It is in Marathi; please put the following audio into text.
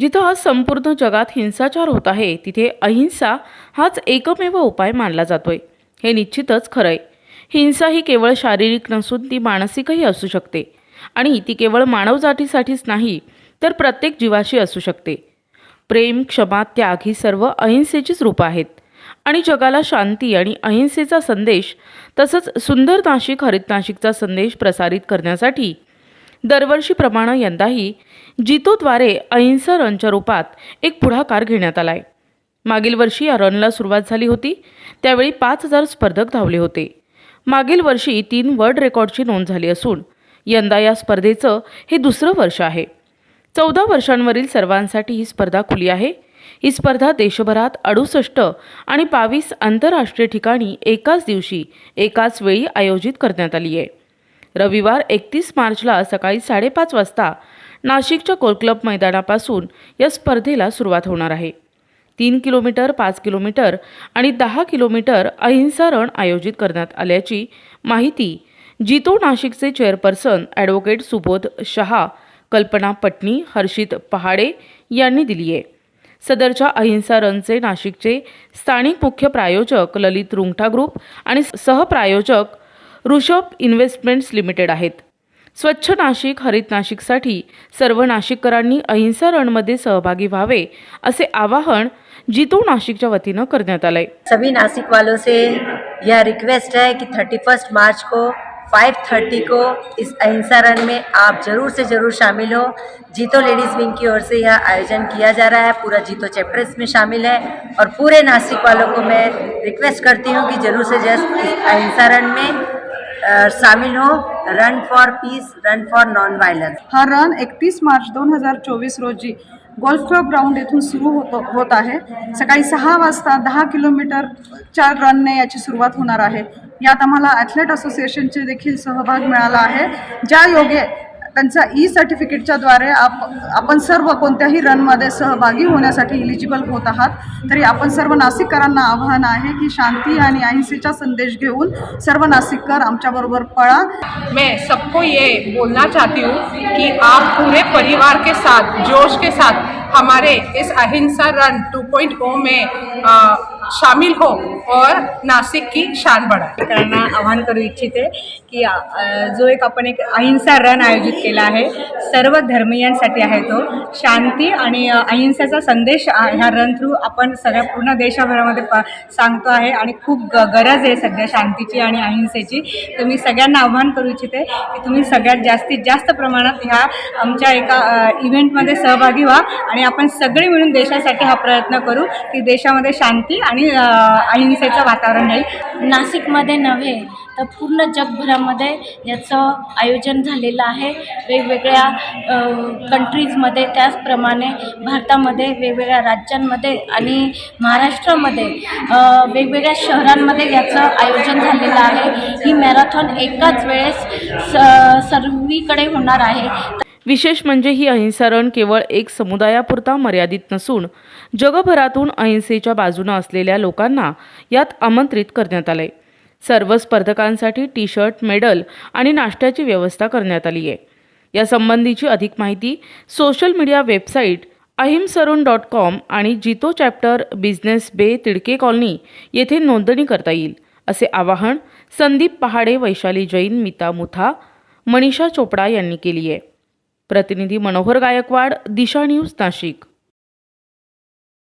जिथं आज संपूर्ण जगात हिंसाचार होत आहे तिथे अहिंसा हाच एकमेव उपाय मानला जातोय. हे निश्चितच खरं आहे हिंसा ही केवळ शारीरिक नसून ती मानसिकही असू शकते. आणि ती केवळ मानवजातीसाठीच नाही तर प्रत्येक जीवाशी असू शकते. प्रेम क्षमा त्याग ही सर्व अहिंसेचीच रूपं आहेत. आणि जगाला शांती आणि अहिंसेचा संदेश तसंच सुंदर नाशिक हरित नाशिकचा संदेश प्रसारित करण्यासाठी दरवर्षीप्रमाणे यंदाही जितोद्वारे अहिंसा रनच्या रूपात एक पुढाकार घेण्यात आला आहे मागील वर्षी या रनला सुरुवात झाली होती त्यावेळी पाच हजार स्पर्धक धावले होते. मागील वर्षी तीन वर्ल्ड रेकॉर्डची नोंद झाली असून यंदा या स्पर्धेचं हे दुसरं वर्ष आहे. चौदा वर्षांवरील सर्वांसाठी ही स्पर्धा खुली आहे. ही स्पर्धा देशभरात अडुसष्ट आणि बावीस आंतरराष्ट्रीय ठिकाणी एकाच दिवशी एकाच वेळी आयोजित करण्यात आली आहे रविवार एकतीस मार्चला सकाळी साडेपाच वाजता नाशिकच्या कोलक्लब मैदानापासून या स्पर्धेला सुरुवात होणार आहे. तीन किलोमीटर पाच किलोमीटर आणि दहा किलोमीटर अहिंसा रण आयोजित करण्यात आल्याची माहिती जितो नाशिकचे चेअरपर्सन ॲडव्होकेट सुबोध शहा कल्पना पटनी हर्षित पहाडे यांनी दिली आहे. सदरच्या अहिंसा रनचे नाशिकचे स्थानिक मुख्य प्रायोजक ललित रुंगठा ग्रुप आणि सहप्रायोजक ऋषभ इन्व्हेस्टमेंट्स लिमिटेड आहेत. स्वच्छ नाशिक हरित नाशिकसाठी सर्व नाशिककरांनी अहिंसा रणमध्ये सहभागी व्हावे असे आवाहन जितू नाशिकच्या वतीनं करण्यात आलंय. सभी नासिक वालों से यह रिक्वेस्ट है कि थर्टी फर्स्ट मार्च को 5:30 को इस अहिंसा रन में आप जरूर से जरूर शामिल हो। जीतो लेडीज़ विंग की ओर से यह आयोजन किया जा रहा है। पूरा जीतो चैप्टर इसमें शामिल है और पूरे नासिक वालों को मैं रिक्वेस्ट करती हूँ कि जरूर से जरूर इस अहिंसा रन में शामिल हो run for peace run for non violence हा रन एकतीस मार्च दोन हजार चोवीस रोजी गोल्फ क्लब ग्राउंड येथून सुरू होतो होत आहे. सकाळी सहा वाजता दहा किलोमीटरच्या रनने याची सुरुवात होणार आहे. यात आम्हाला ॲथलेट असोसिएशनचे देखील सहभाग मिळाला आहे. ज्या योगे त्यांचा ई सर्टिफिकेटच्या द्वारे आप आपण सर्व कोणत्याही रनमध्ये सहभागी होण्यासाठी इलिजिबल होत आहात. तरी आपण सर्व नाशिककरांना आव्हान आहे की शांती आणि अहिंसेचा संदेश घेऊन सर्व नाशिककर आमच्याबरोबर पळा. मैं सबको ये बोलना चाहती हूँ कि आप पूरे परिवार के साथ जोश के साथ हमारे इस अहिंसा रन 2.0 में आ, शामिल हो और नासिक की शान बढ़ाए। नागरिकांना आवाहन करू इच्छिते की जो एक आपण एक अहिंसा रन आयोजित केला आहे सर्व धर्मीयांसाठी आहे तो. शांती आणि अहिंसेचा संदेश ह्या रन थ्रू आपण सगळ्या पूर्ण देशभरामध्ये प सांगतो आहे आणि खूप ग गरज आहे सध्या शांतीची आणि अहिंसेची. तर मी सगळ्यांना आव्हान करू इच्छिते की तुम्ही सगळ्यात जास्तीत जास्त प्रमाणात ह्या आमच्या एका इव्हेंटमध्ये सहभागी व्हा आणि आपण सगळे मिळून देशासाठी हा प्रयत्न करू की देशामध्ये शांती आणि आणि अहिंसेचं वातावरण राहील. नाशिकमध्ये नव्हे तर पूर्ण जगभरामध्ये याचं आयोजन झालेलं आहे. वेगवेगळ्या कंट्रीजमध्ये त्याचप्रमाणे भारतामध्ये वेगवेगळ्या राज्यांमध्ये आणि महाराष्ट्रामध्ये वेगवेगळ्या शहरांमध्ये याचं आयोजन झालेलं आहे. ही मॅरेथॉन एकाच वेळेस स सर्वीकडे होणार आहे. विशेष म्हणजे ही अहिंसा रण केवळ एक समुदायापुरता मर्यादित नसून जगभरातून अहिंसेच्या बाजूनं असलेल्या लोकांना यात आमंत्रित करण्यात आलंय. सर्व स्पर्धकांसाठी टी शर्ट मेडल आणि नाश्त्याची व्यवस्था करण्यात आली आहे. यासंबंधीची अधिक माहिती सोशल मीडिया वेबसाईट अहिंसरुण डॉट कॉम आणि जितो चॅप्टर बिझनेस बे तिडके कॉलनी येथे नोंदणी करता येईल असे आवाहन संदीप पहाडे वैशाली जैन मिता मुथा मनीषा चोपडा यांनी केली आहे. प्रतिनिधी मनोहर गायकवाड दिशा न्यूज नाशिक.